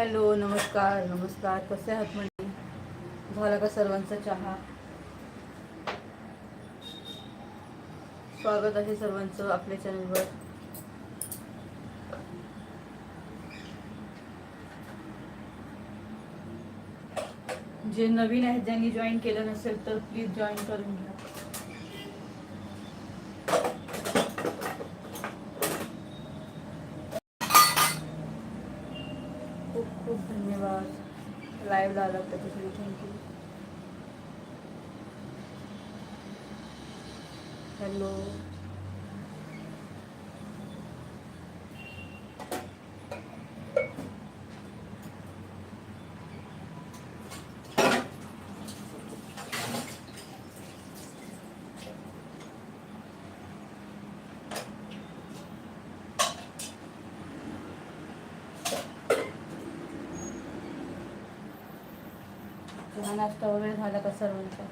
Hello, नमस्कार नमस्कार, कसे आहात म्हणजे झाला का सर्वांचा चहा? स्वागत आहे सर्वांचं आपल्या चॅनलवर. जे नवीन आहेत, ज्यांनी जॉईन केलं नसेल, तर प्लीज़ जॉईन करून घ्या. हॅलो चहा नाश्ता वगैरे झाला का सर्वांचा?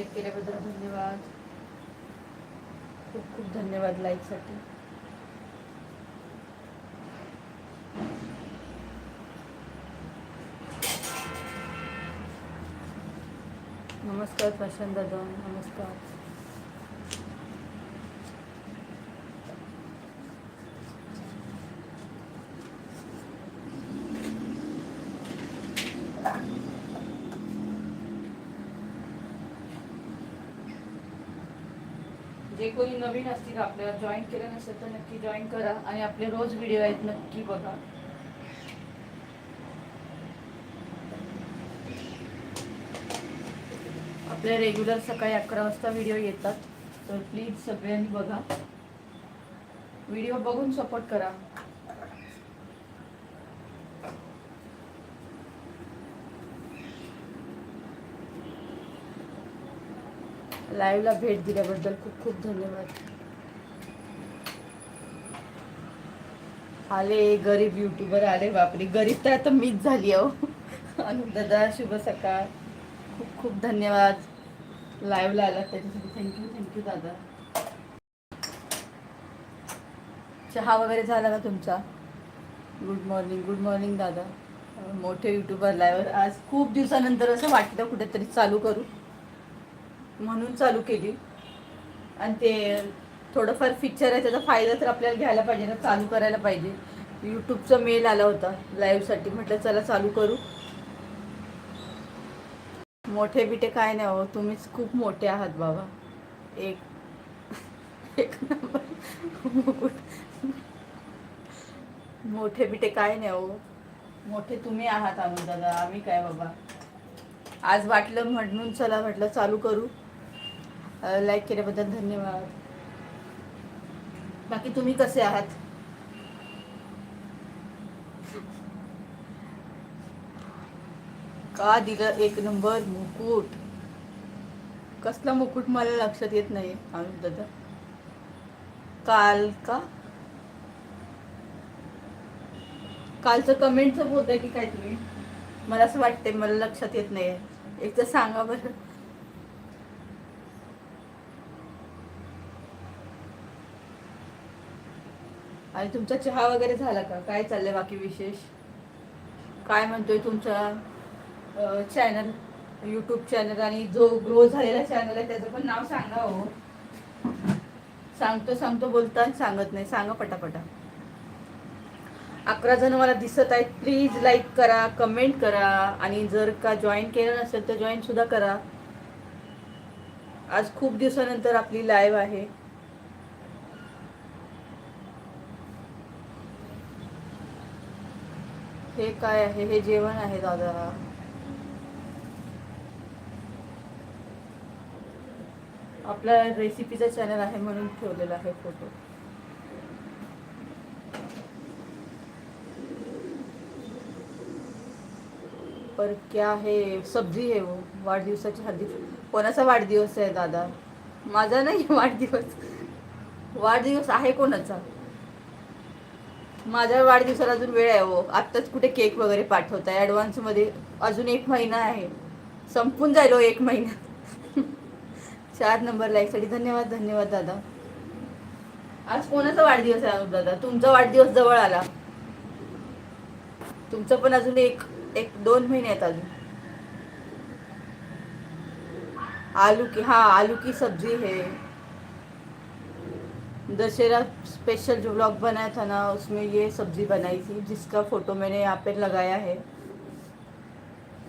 लाईक केल्याबद्दल धन्यवाद। खूप खूप धन्यवाद लाईकसाठी नमस्कार प्रशांत दादा नमस्कार। नवीन असतील आपल्याला जॉईन केलं नसेल तर नक्की जॉईन करा आणि आपले रोज व्हिडिओ आहेत नक्की बघा. आपले रेग्युलर सकाळी अकरा वाजता व्हिडिओ येतात तर प्लीज सगळ्यांनी बघा. व्हिडिओ बघून सपोर्ट करा. लाईव्हला भेट दिल्याबद्दल खूप खूप धन्यवाद. आले गरीब युट्यूबर आले बापरे गरीब तर आता मीच झाली अहो अनुप दादा शुभ सकाळ. खूप खूप धन्यवाद. लाईव्हला आला त्याच्यासाठी थँक्यू थँक्यू दादा. चहा वगैरे झाला का तुमचा? गुड मॉर्निंग गुड मॉर्निंग दादा. मोठे युट्यूबर लाईव्ह आज खूप दिवसानंतर असं वाटतं कुठेतरी चालू करू. म्हणून चालू केली. आणि ते थोडंफार फीचर आहे त्याचा फायदा तर आपल्याला घ्यायला पाहिजे ना चालू करायला पाहिजे. यूट्यूबचा मेल आला होता लाईव्हसाठी म्हटलं चला चालू करू. मोठे बिटे काय नाही हो तुम्हीच खूप मोठे आहात बाबा. एक एक नंबर. मोठे बिटे काय नाही हो. मोठे तुम्ही आहात आम्ही दादा. आम्ही काय बाबा. आज वाटलं म्हणून चला म्हटलं चालू करू. लाईक केल्याबद्दल धन्यवाद. बाकी तुम्ही कसे आहात? का दिलं एक नंबर मुकुट? कसला मुकुट मला लक्षात येत नाही. आम्ही दादा काल का? कालचं कमेंटचं बोलत आहे की काय तुम्ही? मला असं वाटतंय मला लक्षात येत नाही. एक तर सांगा बरं. आणि तुमचा चहा वगैरे झाला का? काय चाललंय बाकी विशेष? काय म्हणतोय तुमचा चॅनल यूट्यूब चॅनल आणि जो ग्रो झालेला चॅनल आहे त्याचं पण नाव सांगा हो. सांगतो सांगतो बोलता आणि सांगत नाही. सांगा पटापटा. अकरा जण मला दिसत आहेत. प्लीज लाईक करा कमेंट करा आणि जर का जॉईन केलं नसेल तर जॉईन सुद्धा करा. आज खूप दिवसानंतर आपली लाईव्ह आहे. हे काय आहे? हे जेवण आहे दादा. आपला रेसिपीचा चॅनल आहे म्हणून ठेवलेला आहे फोटो पर क्या है? सब्जी है वो. वाढदिवसाची हल्दी कोणाचा वाढदिवस आहे दादा? माझा नाही वाढदिवस. वाढदिवस आहे कोणाचा? माझ्या वाढदिवसाला अजून वेळ आहे हो. आत्ताच कुठे केक वगैरे पाठवत आहे ॲडव्हान्समध्ये अजून एक महिना आहे. संपून जाईल हो एक महिना. चार नंबर लाईकसाठी धन्यवाद धन्यवाद दादा. आज कोणाचा वाढदिवस आहे दादा? तुमचा वाढदिवस जवळ आला. तुमचं पण अजून एक एक दोन महिने आहेत अजून. आलू की हा आलू की सब्जी है. दशहरा स्पेशल जो व्लॉग बनाया था ना उसमें ये सब्जी बनाई थी जिसका फोटो मैंने यहाँ पे लगाया है।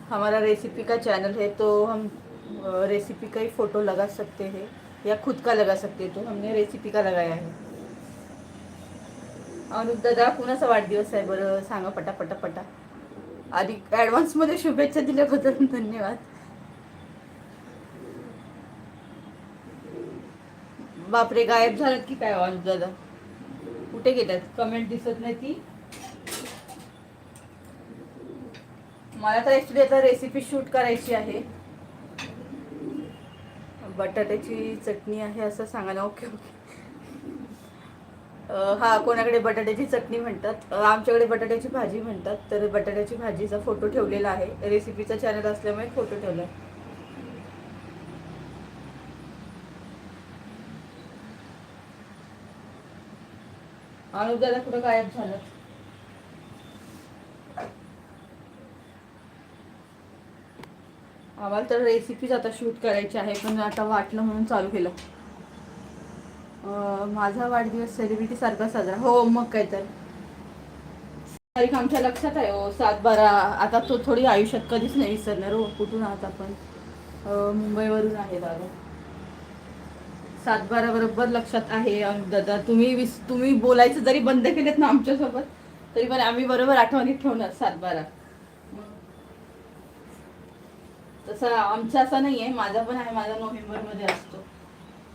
हमारा रेसिपी का चैनल है तो हम रेसिपी का ही फोटो लगा सकते हैं या खुद का लगा सकते हैं तो हमने रेसिपी का लगाया है। अनुप दादा कुणाचा वाढदिवस आहे बरं सांगा पटा पटा. पटा आधी ॲडव्हान्समध्ये शुभेच्छा दिल्याबद्दल धन्यवाद. बापरे गायब झालात की काय अनुप दादा? कुठे गेल्यात? कमेंट दिसत नाही ती. मला तर ॲक्च्युली आता रेसिपी शूट करायची आहे. बटाट्याची चटणी आहे असं सांगा ना ओके ओके. हा कोणाकडे बटाट्याची चटणी म्हणतात? आमच्याकडे बटाट्याची भाजी म्हणतात तर बटाट्याची भाजीचा फोटो ठेवलेला आहे. रेसिपीचा चॅनल असल्यामुळे फोटो ठेवला अनुप दादा कुठं गायब झालं? आम्हाला तर रेसिपीज आता शूट करायची आहे पण आता वाटलं म्हणून चालू केलं. माझा वाढदिवस सेलिब्रिटी सारखा साजरा. हो मग काय तर. तारीख आमच्या लक्षात आहे हो सात बारा. आता तो थोडी आयुष्यात कधीच नाही विसरणार हो कुठून आहात आपण? मुंबईवरून आहे दादा. सात बारा बरोबर लक्षात आहे दादा. तुम्ही विस तुम्ही बोलायचं जरी बंद केलेत ना आमच्यासोबत तरी पण आम्ही बरोबर आठवणीत ठेवणार सात बारा तसं आमचं असं नाही आहे माझा पण आहे माझा नोव्हेंबरमध्ये असतो.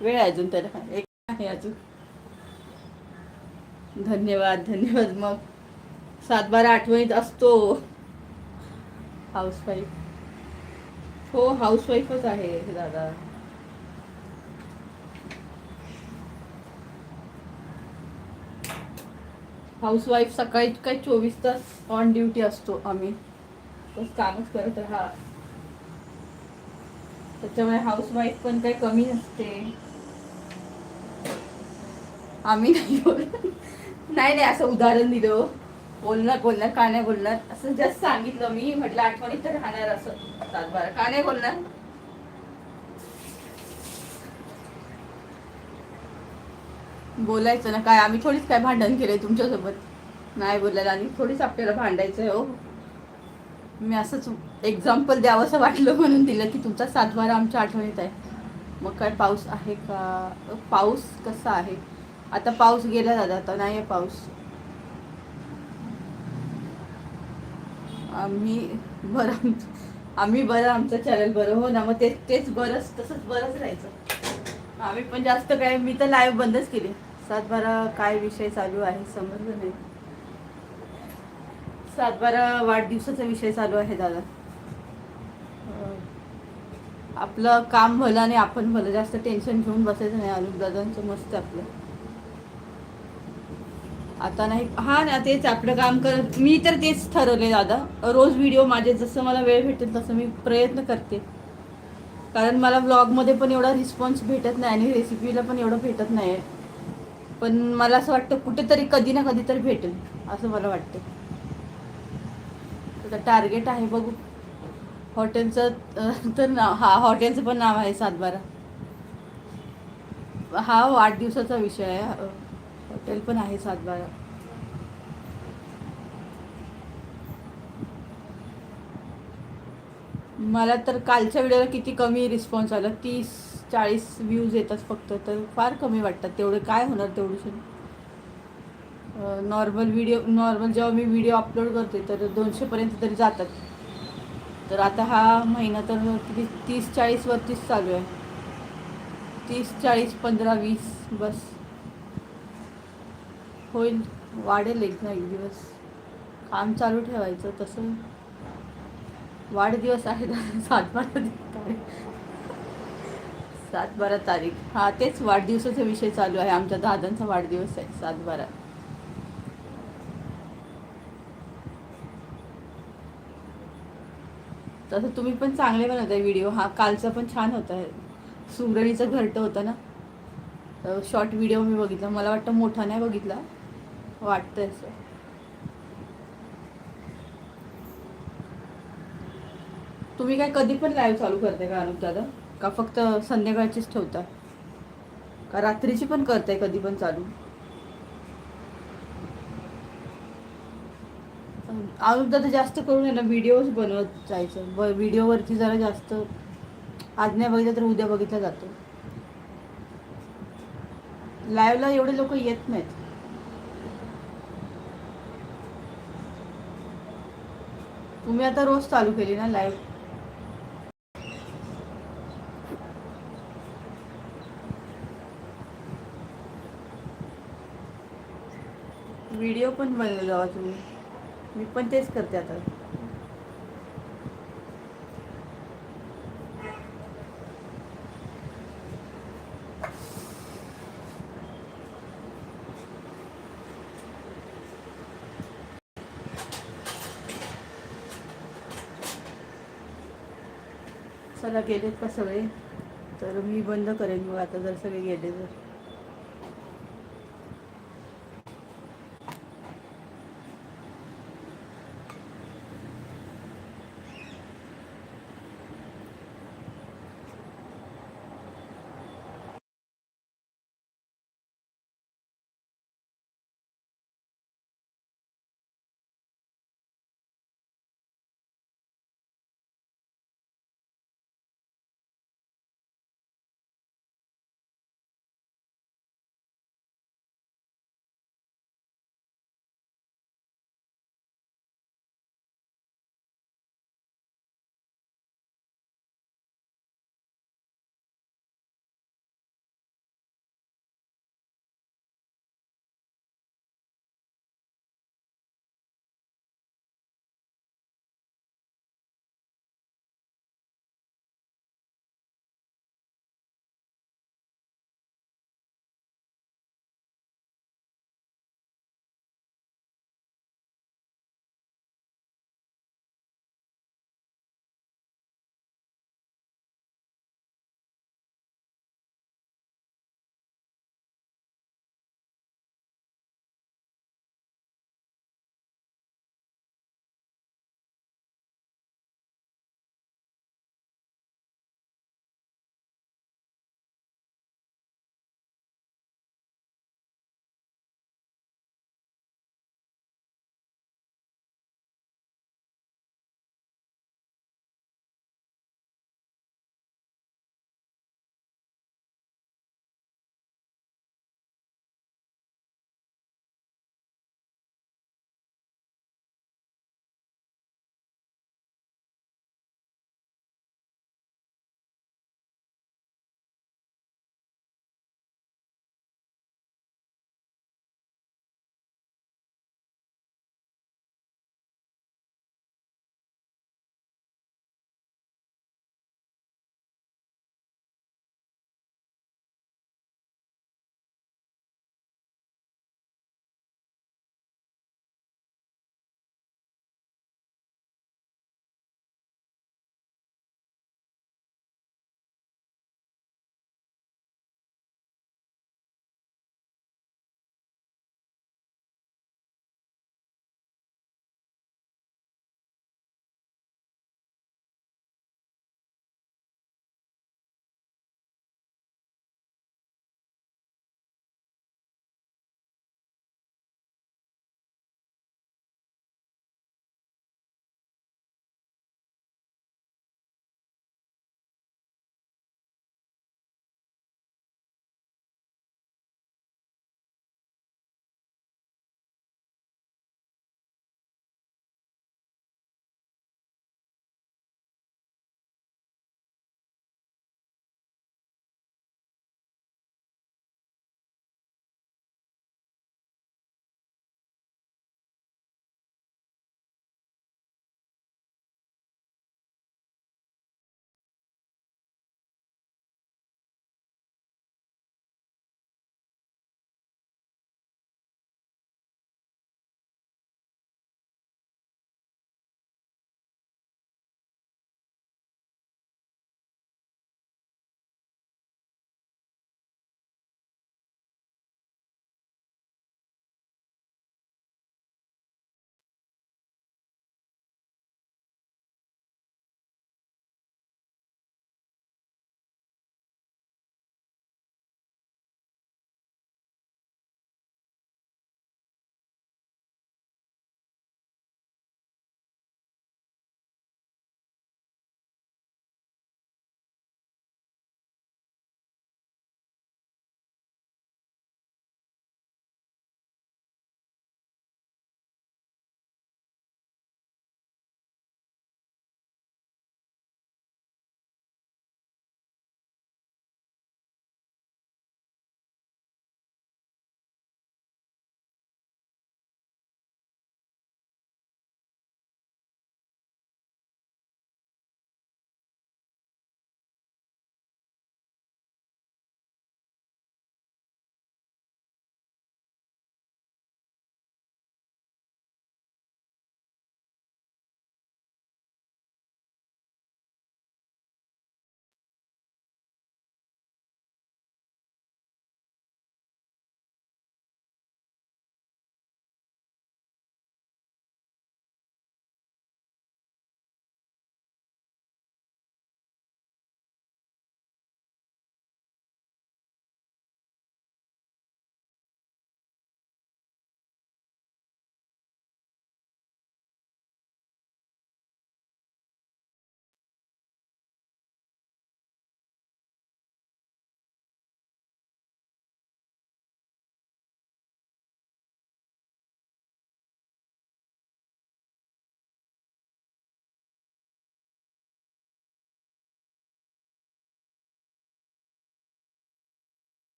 वेळ आहे अजून त्याला. एक आहे अजून. धन्यवाद धन्यवाद. मग सात बारा आठवणीत असतो. हाऊसवाईफ हो हाऊसवाईफच आहे दादा. हाऊसवाईफ सकाळी काही चोवीस तास ऑन ड्युटी असतो आम्ही. बस कामच करत राहा. त्याच्यामुळे हाऊसवाईफ पण काही कमी नसते. आम्ही नाही बोलत. नाही नाही असं उदाहरण दिलं हो. बोलणार बोलणार का नाही बोलणार? असं जस्ट सांगितलं मी. म्हटलं आठवणीत तर राहणार असं. सात बारा का नाही बोलणार? बोलायचं ना काय? आम्ही थोडीच काय भांडण केलंय तुमच्यासोबत. नाही बोलायला आणि थोडीच आपल्याला भांडायचं आहे हो. मी असंच एक्झाम्पल द्यावंसं वाटलं म्हणून दिलं की तुमचा सातबारा आमच्या आठवणीत आहे. मग काय पाऊस आहे का? पाऊस कसा आहे? आता पाऊस गेला दादा आता नाही आहे पाऊस. आम्ही बरं आम्ही बरं आमचं चॅनल बरं हो ना? मग तेच तेच बरंच तसंच बरंच राहायचं. आम्ही पण जास्त काय मी तर लाईव्ह बंदच केली. सातबारा काय विषय चालू आहे? समजलं नाही. सातबारा वाढदिवसाचा विषय चालू आहे दादा. आपलं काम भलं आणि आपण भलं. जास्त टेन्शन घेऊन बसायचं नाही अनुप दादांचं मस्त आपलं. आता नाही हा ना तेच आपलं काम करत मी तर तेच ठरवले दादा. रोज व्हिडिओ माझे जसं मला वेळ भेटेल तसं मी प्रयत्न करते. कारण मला व्लॉगमध्ये पण एवढा रिस्पॉन्स भेटत नाही आणि रेसिपीला पण एवढं भेटत नाही पण मला असं वाटतं कुठेतरी कधी ना कधी तरी भेटेल असं मला वाटतं. आता टार्गेट आहे बघू. हॉटेलचं तर नाव हा हॉटेलचं पण नाव आहे सातबारा. हा वाढदिवसाचा विषय आहे हॉटेल पण आहे सातबारा. मला तर कालच्या व्हिडिओला किती कमी रिस्पॉन्स आला तीस चाळीस व्ह्यूज येतात फक्त तर फार कमी वाटतात. तेवढे काय होणार तेवढेच नॉर्मल व्हिडिओ नॉर्मल जेव्हा मी व्हिडिओ अपलोड करते तर दोनशेपर्यंत तरी जातात. तर आता हा महिना तर किती तीस चाळीसवरतीच चालू आहे. तीस चाळीस पंधरा वीस बस. होईल वाढेल एक ना एक दिवस. काम चालू ठेवायचं तसं. वाढदिवस आहे सात सात बारा तारीख. हा तेच वाढदिवसाचा विषय चालू आहे. आमच्या दादांचा वाढदिवस आहे सात बारा. तसं तुम्ही पण चांगले बनवताय व्हिडिओ. हा कालचा पण छान होता. सुंगरणीचं घरटं होता ना? शॉर्ट व्हिडिओ मी बघितला. मला वाटतं मोठा नाही बघितला. वाटतंय असं. तुम्ही काय कधी पण लाईव्ह चालू करते का अनुप दादा? का फक्त संध्याकाळचीच ठेवता का रात्रीची पण करताय कधी पण चालू? अनुप तर जास्त करून आहे ना व्हिडिओज बनवत जायचं. ब व्हिडिओवरती जरा जास्त आज नाही बघितलं तर उद्या बघितलं जातो. लाईव्हला एवढे लोक येत नाहीत. तुम्ही आता रोज चालू केली ना लाईव्ह व्हिडिओ पण बनवले जावा तुम्ही मी पण तेच करते आता. चला गेलेत का सगळे? तर मी बंद करेन मग आता जर सगळे गेले तर.